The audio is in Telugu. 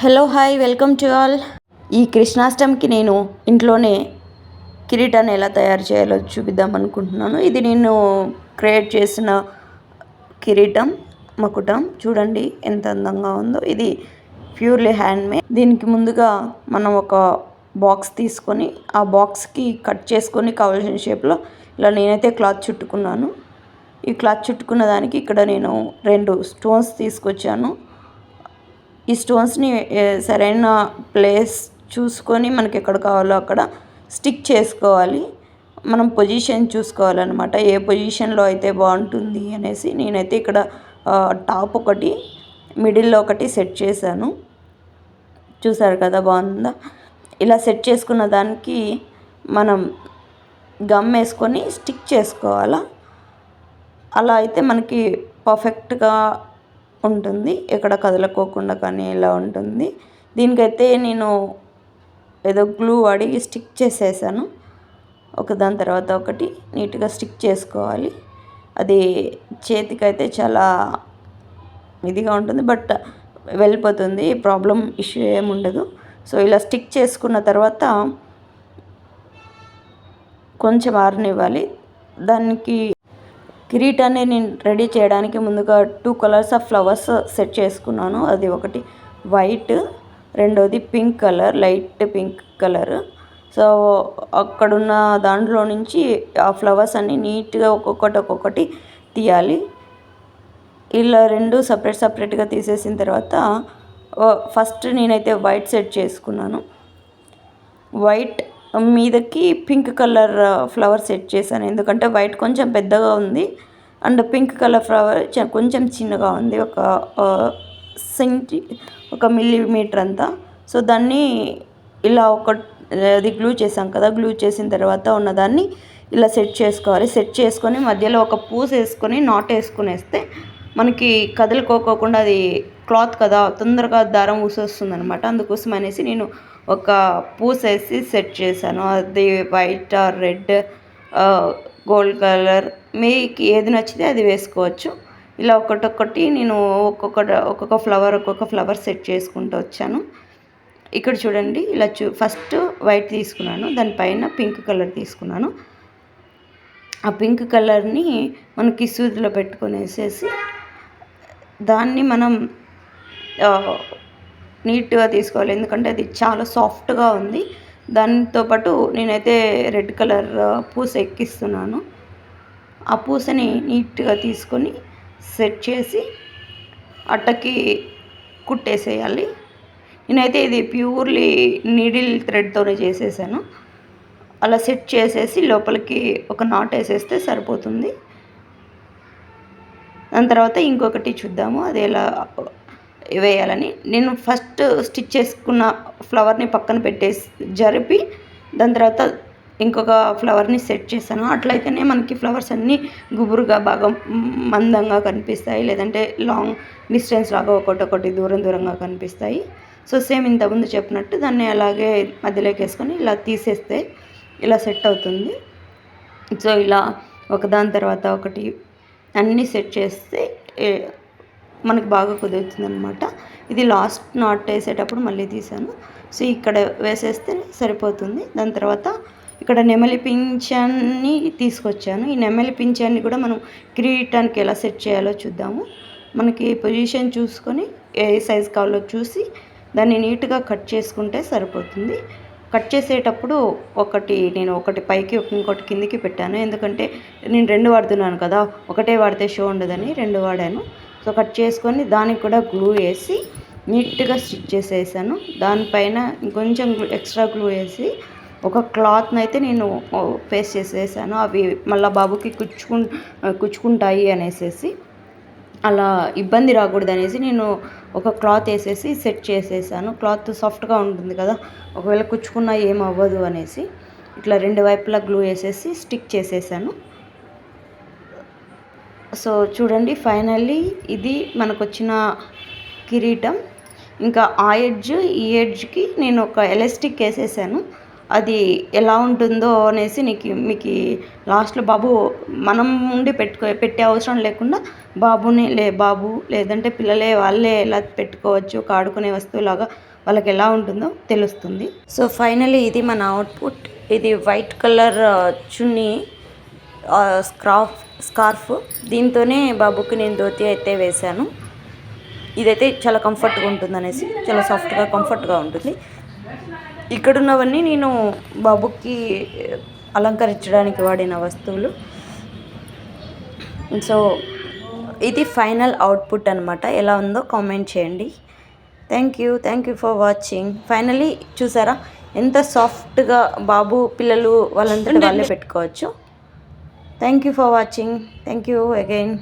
Hello hi welcome to all. ఈ కృష్ణాష్టమికి నేను ఇంట్లోనే కిరీటాన్ని ఎలా తయారు చేయాలో చూపిద్దాం అనుకుంటున్నాను. ఇది నేను క్రియేట్ చేసిన కిరీటం మకుటం. చూడండి ఎంత అందంగా ఉందో. ఇది ప్యూర్లీ హ్యాండ్మేడ్ దీనికి ముందుగా మనం ఒక బాక్స్ తీసుకొని ఆ బాక్స్కి కట్ చేసుకొని కావాల్సిన షేప్లో ఇలా నేనైతే క్లాత్ చుట్టుకున్నాను. ఈ క్లాత్ చుట్టుకున్న దానికి ఇక్కడ నేను రెండు స్టోన్స్ తీసుకొచ్చాను. ఈ స్టోన్స్ని సరైన ప్లేస్ చూసుకొని మనకి ఎక్కడ కావాలో అక్కడ స్టిక్ చేసుకోవాలి. మనం పొజిషన్ చూసుకోవాలన్నమాట. ఏ పొజిషన్లో అయితే బాగుంటుంది అనేసి నేనైతే ఇక్కడ టాప్ ఒకటి మిడిల్లో ఒకటి సెట్ చేశాను. చూసారు కదా బాగుందా? ఇలా సెట్ చేసుకున్న దానికి మనం గమ్ వేసుకొని స్టిక్ చేసుకోవాలా? అలా అయితే మనకి పర్ఫెక్ట్గా ఉంటుంది. ఎక్కడ కదలకోకుండా కానీ ఇలా ఉంటుంది. దీనికైతే నేను ఏదో గ్లూ వాడి స్టిక్ చేసేసాను. ఒక దాని తర్వాత ఒకటి నీట్గా స్టిక్ చేసుకోవాలి. అది చేతికైతే చాలా ఇదిగా ఉంటుంది. బట్ వెళ్ళిపోతుంది. ప్రాబ్లం ఇష్యూ ఏమి ఉండదు. సో ఇలా స్టిక్ చేసుకున్న తర్వాత కొంచెం ఆరనివ్వాలి. దానికి కిరీటాన్ని నేను రెడీ చేయడానికి ముందుగా two colours of flowers set చేసుకున్నాను. అది ఒకటి వైట్ రెండోది pink colour light pink colour. So అక్కడున్న దాంట్లో నుంచి ఆ ఫ్లవర్స్ అన్నీ నీట్గా ఒక్కొక్కటి ఒక్కొక్కటి తీయాలి. ఇలా రెండు సపరేట్ సపరేట్గా తీసేసిన తర్వాత ఫస్ట్ నేనైతే వైట్ సెట్ చేసుకున్నాను. వైట్ మీదకి పింక్ కలర్ ఫ్లవర్ సెట్ చేశాను. ఎందుకంటే వైట్ కొంచెం పెద్దగా ఉంది. అండ్ పింక్ కలర్ ఫ్లవర్ కొంచెం చిన్నగా ఉంది. ఒక సెంటి ఒక మిల్లీమీటర్ అంతా. సో దాన్ని ఇలా ఒక అది గ్లూ చేసాం కదా గ్లూ చేసిన తర్వాత ఉన్నదాన్ని ఇలా సెట్ చేసుకోవాలి. సెట్ చేసుకొని మధ్యలో ఒక పూస్ వేసుకొని నాట్ వేసుకునేస్తే మనకి కదులుకోకోకుండా అది క్లాత్ కదా తొందరగా దారం ఊసొస్తుంది అనమాట అందుకోసం అనేసి నేను ఒక పూసేసి సెట్ చేశాను. అది white or red gold colour. మీకు ఏది నచ్చితే అది వేసుకోవచ్చు. ఇలా ఒకటొక్కటి నేను ఒక్కొక్క ఒక్కొక్క ఫ్లవర్ ఒక్కొక్క ఫ్లవర్ సెట్ చేసుకుంటూ వచ్చాను. ఇక్కడ చూడండి ఇలా చూ ఫస్ట్ వైట్ తీసుకున్నాను దానిపైన పింక్ కలర్ తీసుకున్నాను. ఆ పింక్ కలర్ని మనకి సూదిలో పెట్టుకునేసేసి దాన్ని మనం నీట్గా తీసుకోవాలి. ఎందుకంటే అది చాలా సాఫ్ట్గా ఉంది. దాంతోపాటు నేనైతే రెడ్ కలర్ పూస ఎక్కిస్తున్నాను. ఆ పూసని నీట్గా తీసుకొని సెట్ చేసి అట్టకి కుట్టేసేయాలి. నేనైతే ఇది ప్యూర్లీ నీడిల్ థ్రెడ్తోనే చేసేసాను. అలా సెట్ చేసేసి లోపలికి ఒక నాట్ వేసేస్తే సరిపోతుంది. దాని తర్వాత ఇంకొకటి చూద్దాము. అది ఎలా వేయాలని. నేను ఫస్ట్ స్టిచ్ చేసుకున్న ఫ్లవర్ని పక్కన పెట్టేసి జరిపి దాని తర్వాత ఇంకొక ఫ్లవర్ని సెట్ చేశాను. అట్లయితేనే మనకి ఫ్లవర్స్ అన్నీ గుబురుగా బాగా మందంగా కనిపిస్తాయి. లేదంటే లాంగ్ డిస్టెన్స్ లాగా ఒకటి ఒకటి దూరం దూరంగా కనిపిస్తాయి. సో సేమ్ ఇంతకుముందు చెప్పినట్టు దాన్ని అలాగే మధ్యలోకి వేసుకొని ఇలా తీసేస్తే ఇలా సెట్ అవుతుంది. సో ఇలా ఒకదాని తర్వాత ఒకటి అన్నీ సెట్ చేస్తే మనకు బాగా కుదురుతుంది అనమాట ఇది లాస్ట్ నాట్ వేసేటప్పుడు మళ్ళీ తీసాను. సో ఇక్కడ వేసేస్తే సరిపోతుంది. దాని తర్వాత ఇక్కడ నెమలి పింఛాన్ని తీసుకొచ్చాను. ఈ నెమలి పింఛన్ని కూడా మనం కిరీటానికి ఎలా సెట్ చేయాలో చూద్దాము. మనకి పొజిషన్ చూసుకొని ఏ సైజ్ కావాలో చూసి దాన్ని నీట్గా కట్ చేసుకుంటే సరిపోతుంది. కట్ చేసేటప్పుడు ఒకటి నేను ఒకటి పైకి ఇంకోటి కిందికి పెట్టాను. ఎందుకంటే నేను రెండు వాడుతున్నాను కదా ఒకటే వాడితే షో ఉండదని రెండు వాడాను. సో కట్ చేసుకొని దానికి కూడా గ్లూ వేసి నీట్గా స్టిచ్ చేసేసాను. దానిపైన ఇంకొంచెం ఎక్స్ట్రా గ్లూ వేసి ఒక క్లాత్ని అయితే నేను పేస్ట్ చేసేసాను. అవి మళ్ళీ బాబుకి కుచ్చుకు కుచ్చుకుంటాయి అనేసి అలా ఇబ్బంది రాకూడదు అనేసి నేను ఒక క్లాత్ వేసేసి సెట్ చేసేసాను. క్లాత్ సాఫ్ట్గా ఉంటుంది కదా ఒకవేళ కుచ్చుకున్నా ఏం అవ్వదు అనేసి. ఇట్లా రెండు వైపులా గ్లూ వేసేసి స్టిక్ చేసేసాను. సో చూడండి ఫైనల్లీ ఇది మనకు వచ్చిన కిరీటం. ఇంకా ఆ ఎడ్జ్ ఈ ఎడ్జ్కి నేను ఒక ఎలాస్టిక్ వేసేసాను. అది ఎలా ఉంటుందో అనేసి నీకు మీకు లాస్ట్లో బాబు మనం ఉండి పెట్టుకో పెట్టే అవసరం లేకుండా బాబుని లే బాబు లేదంటే పిల్లలే వాళ్ళే ఎలా పెట్టుకోవచ్చు ఆడుకునే వస్తువులాగా వాళ్ళకి ఎలా ఉంటుందో తెలుస్తుంది. సో ఫైనలీ ఇది మన అవుట్పుట్. ఇది వైట్ కలర్ చున్నీ స్క్రాఫ్ స్కార్ఫ్. దీంతోనే బాబుకి నేను ధోతి అయితే వేశాను. ఇదైతే చాలా కంఫర్ట్గా ఉంటుంది అనేసి చాలా సాఫ్ట్గా కంఫర్ట్గా ఉంటుంది. ఇక్కడున్నవన్నీ నేను బాబుకి అలంకరించడానికి వాడిన వస్తువులు. సో ఇది ఫైనల్ అవుట్పుట్ అనమాట ఎలా ఉందో కామెంట్ చేయండి. Thank you thank you for watching. Finally చూసారా ఎంత సాఫ్ట్గా బాబు పిల్లలు వాళ్ళంతటి వాళ్ళే పెట్టుకోవచ్చు. Thank you for watching thank you again